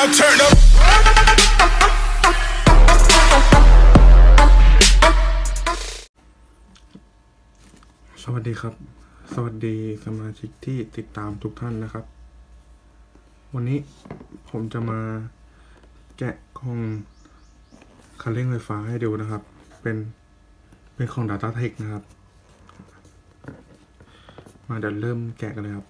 now turn up. สวัสดีครับ สวัสดีสมาชิกที่ติดตามทุกท่านนะครับ วันนี้ผมจะมาแกะกล่องคันเร่งไฟฟ้าให้ดูนะครับ เป็นเป็นของ Data Tech นะครับ มาเดี๋ยวเริ่มแกะกันเลยครับ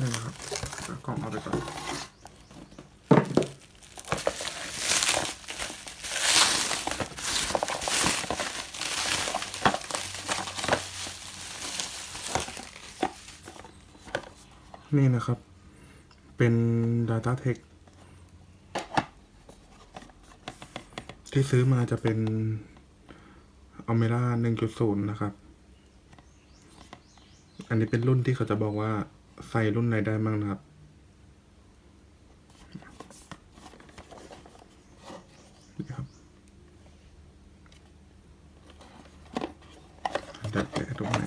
นี่นะครับเอาก ล่องเอาไปก่อนนี่นะครับ เป็น Data Tech ที่ซื้อมาจะเป็น a m e r a 1.0 นะครับ อันนี้เป็นรุ่นที่เขาจะบอกว่า ใส่รุ่นไหนได้บ้างนะครับ นี่ครับดัดแกะตรงไหน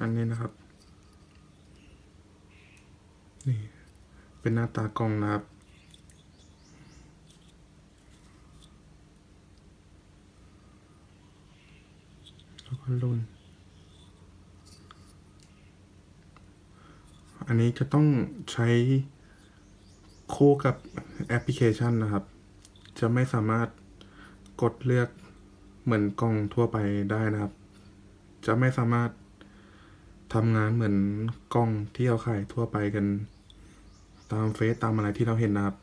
อั นนี้นะครับ นี่ เป็นหน้าตากล่องนะครับแล้วก็รุ่นอันนี้จะต้องใช้คู่กับแอปพลิเคชันนะครับ จะไม่สามารถกดเลือกเหมือนกล่องทั่วไปได้นะครับ จะไม่สามารถ ทำงานเหมือนกล้องที่เราขายทั่วไปกัน ตามเฟซตามอะไรที่เราเห็นนะครับ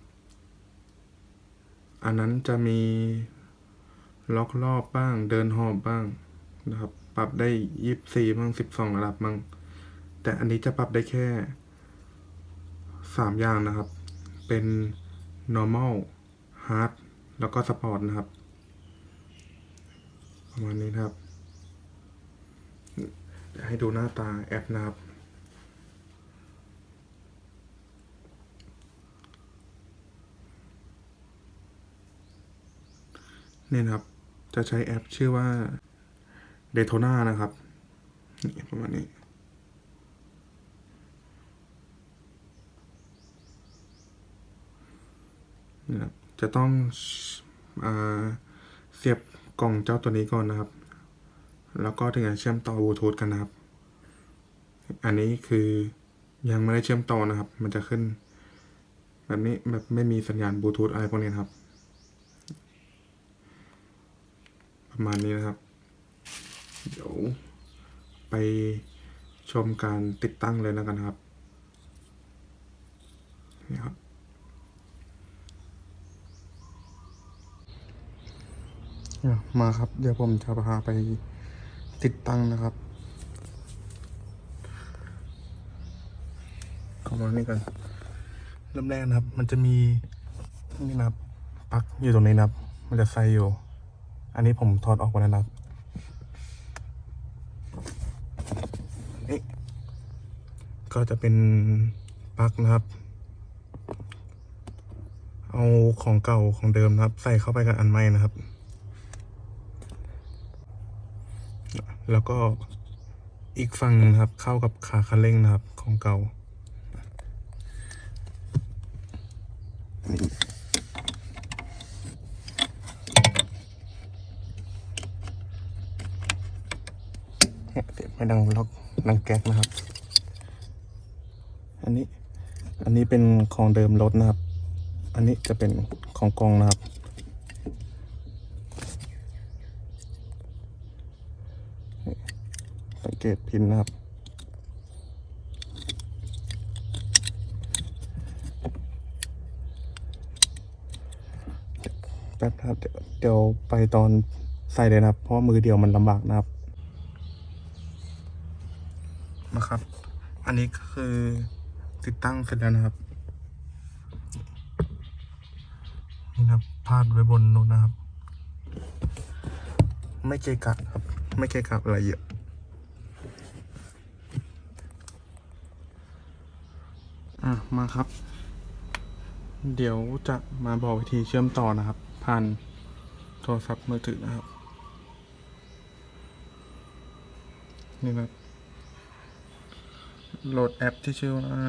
อันนั้นจะมีล็อกรอบบ้าง เดินหอบบ้างนะครับ ปรับได้ยี่สิบสี่บ้างสิบสองระดับบ้างแต่อันนี้จะปรับได้แค่สามอย่างนะครับ เป็น normal hard แล้วก็ sport นะครับ ประมาณนี้นะครับ เดี๋ยวให้ดูหน้าตาแอปนะครับ เนี่ยนะครับ จะใช้แอปชื่อว่า Daytona นะครับ นี่ประมาณนี้นะครับจะต้องอาเสียบกล่องเจ้าตัวนี้ก่อนนะครับ แล้วก็ถึงจะเชื่อมต่อบลูทูธกันนะครับ อันนี้คือยังไม่ได้เชื่อมต่อนะครับ มันจะขึ้น แบบนี้แบบไม่มีสัญญาณบลูทูธอะไรพวกนี้นครับประมาณนี้นะครับ เดี๋ยวไปชมการติดตั้งเลยแล้วกันะครับนี่ครับ มาครับ เดี๋ยวผมจะพาไป ติดตั้งนะครับเข้ามานี่กันเริ่มแรกนะครับ มันจะมีนี่นะครับปลั๊กอยู่ตรงนี้นะครับ มันจะใส่อยู่ อันนี้ผมถอดออกมาแล้วนะครับนี่ก็จะเป็นปลั๊กนะครับ เอาของเก่าของเดิมนะครับ ใส่เข้าไปกับอันใหม่นะครับ แล้วก็อีกฝั่งหนึงนะครับเข้ากับขาคันเร่งนะครับของเก่าเนี่ยเดี๋ยวไม่ดังล็อกดังแก๊กนะครับ อันนี้ อันนี้เป็นของเดิมรถนะครับ อันนี้จะเป็นของกองนะครับ สัง เกตพินนะครับ แป๊บนะครับเดี๋ยวไปตอนใส่เลยนะครับ เพราะมือเดียวมันลำบากนะครับนะครับ อันนี้ก็คือติดตั้งเสร็จแล้วนะครับ นี่นะครับพาดไว้บนนู้นนะครับ ไม่เกะกะครับ ไม่เกะกะอะไรเยอะ อะมาครับ เดี๋ยวจะมาบอกวิธีเชื่อมต่อนะครับ ผ่านโทรศัพท์มือถือนะครับ นี่นะครับ โหลดแอปที่ชื่อว่า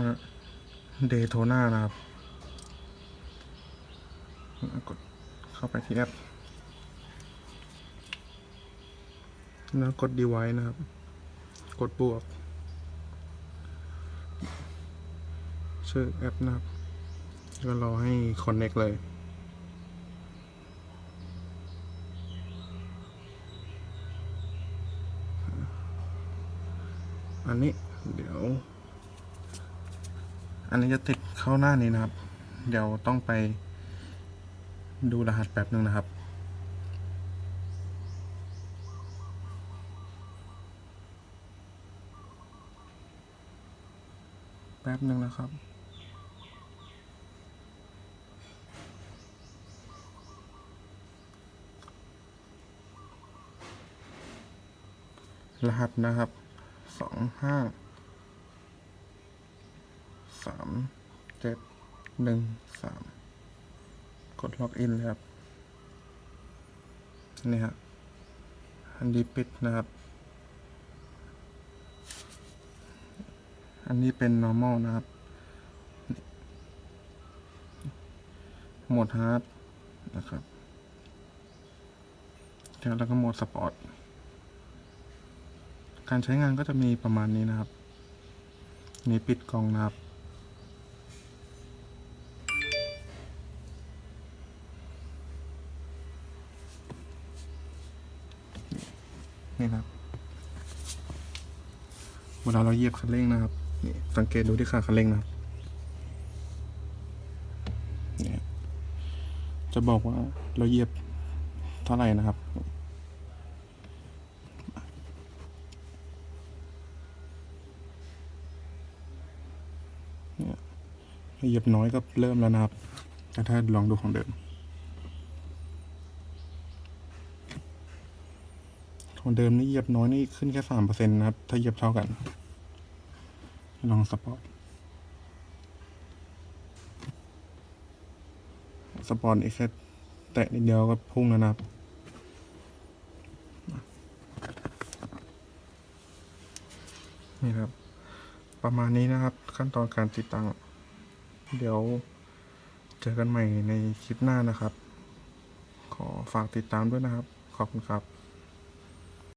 Daytona นะครับ กดเข้าไปที่แอป แล้วกด device นะครับ กดบวก ชื่อแอปนะครับ ก็รอให้ connect เลย อันนี้เดี๋ยว อันนี้จะติดเข้าหน้านี้นะครับ เดี๋ยวต้องไปดูรหัสแป๊บหนึ่งนะครับแป๊บหนึ่งนะครับ รหัสนะครับสองห้าสามเจ็ดหนึ่งสามกดล็อกอินเลยครับ นี่ฮะอันนี้ปิดนะครับ อันนี้เป็น normal นะครับโหมด hard นะครับแล้วก็โหมด sport การใช้งานก็จะมีประมาณนี้นะครับนี่ปิดกล่องนะครับ นี่นะครับ เวลาเราเหยียบคันเร่งนะครับ นี่สังเกตดูที่ขาคันเร่งนะครับจะบอกว่าเราเหยียบเท่าไหร่นะครับ เนี่ย เหยียบน้อยก็เริ่มแล้วนะครับแต่ถ้าลองดูของเดิม ของเดิมนี่เหยียบน้อยนี่ขึ้นแค่สามเปอร์เซ็นต์นะครับ ถ้าเหยียบเท่ากัน ลองสปอร์ตสปอร์ตอีกแค่แตะนิดเดียวก็พุ่งแล้วนะครับ นี่ครับ ประมาณนี้นะครับขั้นตอนการติดตั้ง เดี๋ยวเจอกันใหม่ในคลิปหน้านะครับ ขอฝากติดตามด้วยนะครับ ขอบคุณครับ